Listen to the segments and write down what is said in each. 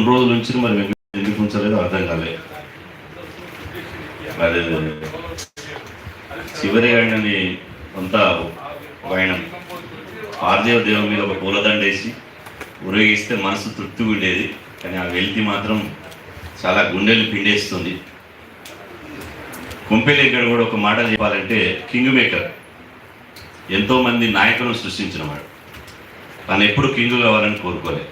రెండు రోజుల నుంచి మరి ఎందుకు ఉంచలేదో అర్థం కాలేదు మరి చివరి ఆయనని అంతా ఆయన పార్థివ దేవం మీద ఒక పూలదండ వేసి ఊరేగిస్తే మనసు తృప్తిగా ఉండేది. కానీ ఆ వెలితి మాత్రం చాలా గుండెలు పిండేస్తుంది. కుంపెలి ఇక్కడ కూడా ఒక మాట చెప్పాలంటే కింగ్ మేకర్ ఎంతోమంది నాయకులను సృష్టించిన వాడు. తను ఎప్పుడు కింగ్ కావాలని కోరుకోలేదు.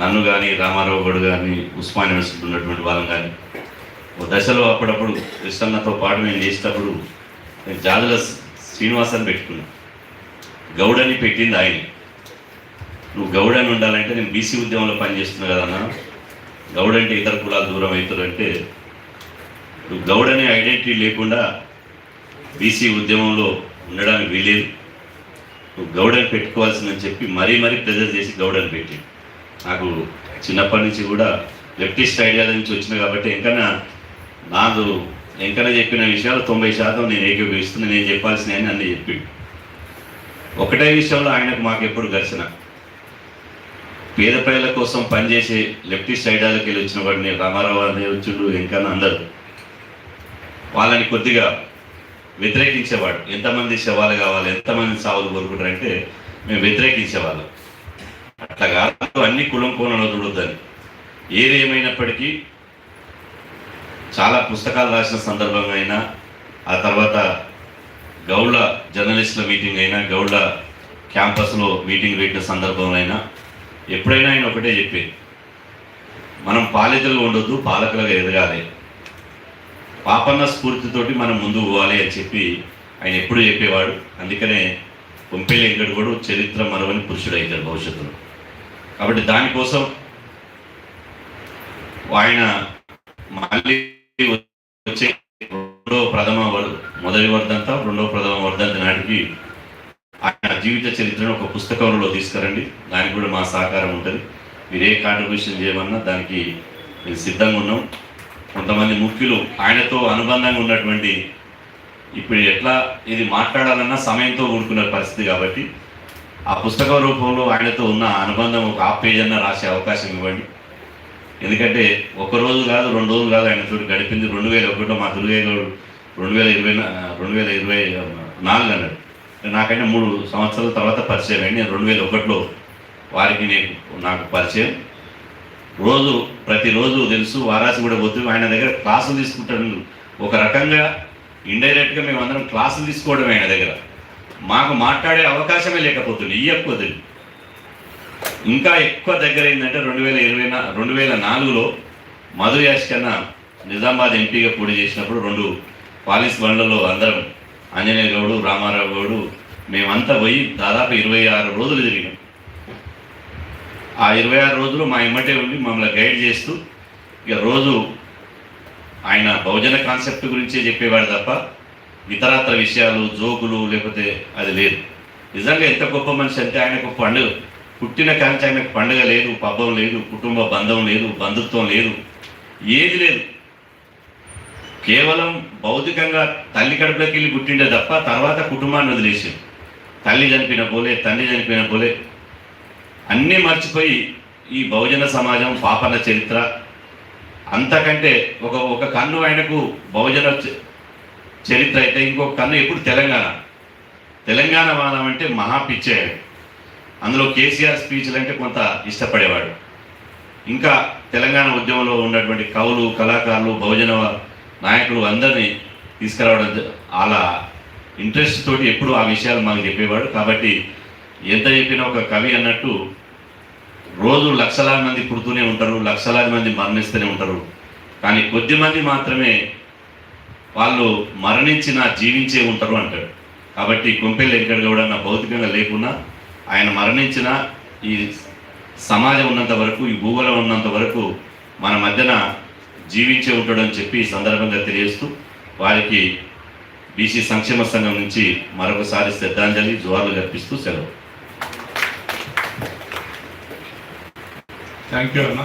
నన్ను కానీ రామారావు గడు కానీ ఉస్మాన్ యూనివర్సిటీ ఉన్నటువంటి వాళ్ళని కానీ ఓ దశలో అప్పుడప్పుడు కృష్ణన్నతో పాటు నేను చేసేటప్పుడు నేను జాదుల శ్రీనివాసాన్ని పెట్టుకున్నా. గౌడని పెట్టింది ఆయన. నువ్వు గౌడని ఉండాలంటే నేను బీసీ ఉద్యమంలో పనిచేస్తున్నా కదన్నా గౌడ అంటే ఇతర కులాలు దూరం అవుతుందంటే నువ్వు గౌడని ఐడెంటిటీ లేకుండా బీసీ ఉద్యమంలో ఉండడానికి వీలేదు నువ్వు గౌడని పెట్టుకోవాల్సిందని చెప్పి మరీ మరీ ప్రెజర్ చేసి గౌడని పెట్టింది. నాకు చిన్నప్పటి నుంచి కూడా లెఫ్టిస్ట్ ఐడియా నుంచి వచ్చిన కాబట్టి ఎంకన్నా నాకు ఎంకన్నా చెప్పిన విషయాలు తొంభై శాతం నేను ఏకీభవిస్తున్నా నేను చెప్పాల్సినవి అన్నీ చెప్పి ఒకటే విషయంలో ఆయనకు మాకు ఎప్పుడు ఘర్షణ. పేద ప్రజల కోసం పనిచేసే లెఫ్టిస్ట్ ఐడియాలకి వెళ్ళి వచ్చిన వాడిని రామారావు అనే వచ్చుడు ఎంకన్నా అందరు. వాళ్ళని కొద్దిగా వ్యతిరేకించేవాడు. ఎంతమంది శవాలు కావాలి ఎంతమంది సావులు కోరుకుంటారంటే మేము వ్యతిరేకించేవాళ్ళం. అట్లా కాదు. అన్ని కులం కోణంలో చూడొద్దని. ఏది ఏమైనప్పటికీ చాలా పుస్తకాలు రాసిన సందర్భంగా అయినా ఆ తర్వాత గౌళ్ళ జర్నలిస్టుల మీటింగ్ అయినా గౌళ్ళ క్యాంపస్లో మీటింగ్ పెట్టిన సందర్భంలో అయినా ఎప్పుడైనా ఆయన ఒకటే చెప్పేది. మనం పాలితులు ఉండొద్దు పాలకులుగా ఎదగాలి. పాపన్న స్ఫూర్తితోటి మనం ముందుకు పోవాలి అని చెప్పి ఆయన ఎప్పుడూ చెప్పేవాడు. అందుకనే కొంపెల్లి వెంకట కూడా చరిత్ర మనవని పురుషుడు అవుతాడు భవిష్యత్తులో. కాబట్టి దానికోసం ఆయన మళ్ళీ వచ్చే రెండో ప్రథమ మొదటి వర్ధంత రెండో ప్రథమ వర్ధంత నాటికి ఆయన జీవిత చరిత్రను ఒక పుస్తకంలో తీసుకురండి. దానికి కూడా మా సహకారం ఉంటుంది. మీరు ఏ కాంట్రిబ్యూషన్ చేయమన్నా దానికి మేము సిద్ధంగా ఉన్నాం. కొంతమంది ముఖ్యులు ఆయనతో అనుబంధంగా ఉన్నటువంటి ఇప్పుడు ఎట్లా ఇది మాట్లాడాలన్నా సమయంతో కూడుకున్న పరిస్థితి కాబట్టి ఆ పుస్తకం రూపంలో ఆయనతో ఉన్న అనుబంధం ఒక హాఫ్ పేజ్ అన్న రాసే అవకాశం ఇవ్వండి. ఎందుకంటే ఒక రోజు కాదు రెండు రోజులు కాదు ఆయన చూడు గడిపింది రెండు వేల ఒకటిలో మా దుర్గయ్య రెండు వేల ఇరవై రెండు వేల ఇరవై నాలుగు అన్నాడు. నాకైనా మూడు సంవత్సరాల తర్వాత పరిచయం అయింది. నేను రెండు వేల ఒకటిలో వారికి నేను నాకు పరిచయం. రోజు ప్రతిరోజు తెలుసు వారాసి కూడా పోతుంది. ఆయన దగ్గర క్లాసులు తీసుకుంటాడు. ఒక రకంగా ఇండైరెక్ట్గా మేము అందరం క్లాసులు తీసుకోవడం ఆయన దగ్గర. మాకు మాట్లాడే అవకాశమే లేకపోతుంది ఇయ్యకపోతుంది ఇంకా ఎక్కువ దగ్గర ఏంటంటే రెండు వేల ఇరవై నా రెండు వేల నాలుగులో మధు యాష్ కన్నా నిజామాబాద్ ఎంపీగా పోటీ చేసినప్పుడు రెండు పాలిస్ బండ్లలో అందరం ఆంజనేయ గౌడు రామారావు గౌడు మేమంతా పోయి దాదాపు ఇరవై ఆరు రోజులు తిరిగాం. ఆ ఇరవై ఆరు రోజులు మా ఇమ్మటే ఉండి మమ్మల్ని గైడ్ చేస్తూ ఇక రోజు ఆయన బహుజన కాన్సెప్ట్ గురించే చెప్పేవాడు తప్ప ఇతరత్ర విషయాలు జోకులు లేకపోతే అది లేదు. నిజంగా ఎంత గొప్ప మనిషి అంటే ఆయనకు పండుగ. పుట్టిన కాంచి ఆయనకు పండుగ లేదు పబ్బం లేదు కుటుంబ బంధం లేదు బంధుత్వం లేదు ఏది లేదు. కేవలం భౌతికంగా తల్లి కడుపులోకి వెళ్ళి పుట్టిండే తప్ప తర్వాత కుటుంబాన్ని వదిలేసి తల్లి చనిపోయిన పోలే తండ్రి చనిపోయిన పోలే. అన్నీ మర్చిపోయి ఈ బహుజన సమాజం పాపన చరిత్ర అంతకంటే ఒక ఒక కన్ను ఆయనకు బహుజన చరిత్ర అయితే ఇంకొక కన్ను ఎప్పుడు తెలంగాణ. తెలంగాణ వాదం అంటే మహా పిచ్చే. అందులో కేసీఆర్ స్పీచ్లు అంటే కొంత ఇష్టపడేవాడు. ఇంకా తెలంగాణ ఉద్యమంలో ఉన్నటువంటి కవులు కళాకారులు బహుజన నాయకులు అందరినీ తీసుకురావడం అలా ఇంట్రెస్ట్ తోటి ఎప్పుడు ఆ విషయాలు మాకు చెప్పేవాడు. కాబట్టి ఎంత చెప్పినా ఒక కవి అన్నట్టు రోజు లక్షలాది మంది పుడుతూనే ఉంటారు లక్షలాది మంది మరణిస్తూనే ఉంటారు. కానీ కొద్ది మంది మాత్రమే వాళ్ళు మరణించిన జీవించే ఉంటారు అంటాడు కాబట్టి కొంపెల్లి వెంకట గౌడ అన్న భౌతికంగా లేకున్నా ఆయన మరణించిన ఈ సమాజం ఉన్నంత వరకు ఈ భూగోళం ఉన్నంత వరకు మన మధ్యన జీవించే ఉంటాడని చెప్పి ఈ సందర్భంగా తెలియజేస్తూ వారికి బీసీ సంక్షేమ సంఘం నుంచి మరొకసారి శ్రద్ధాంజలి జోహార్లు కల్పిస్తూ సెలవు. థ్యాంక్ యూ అన్న.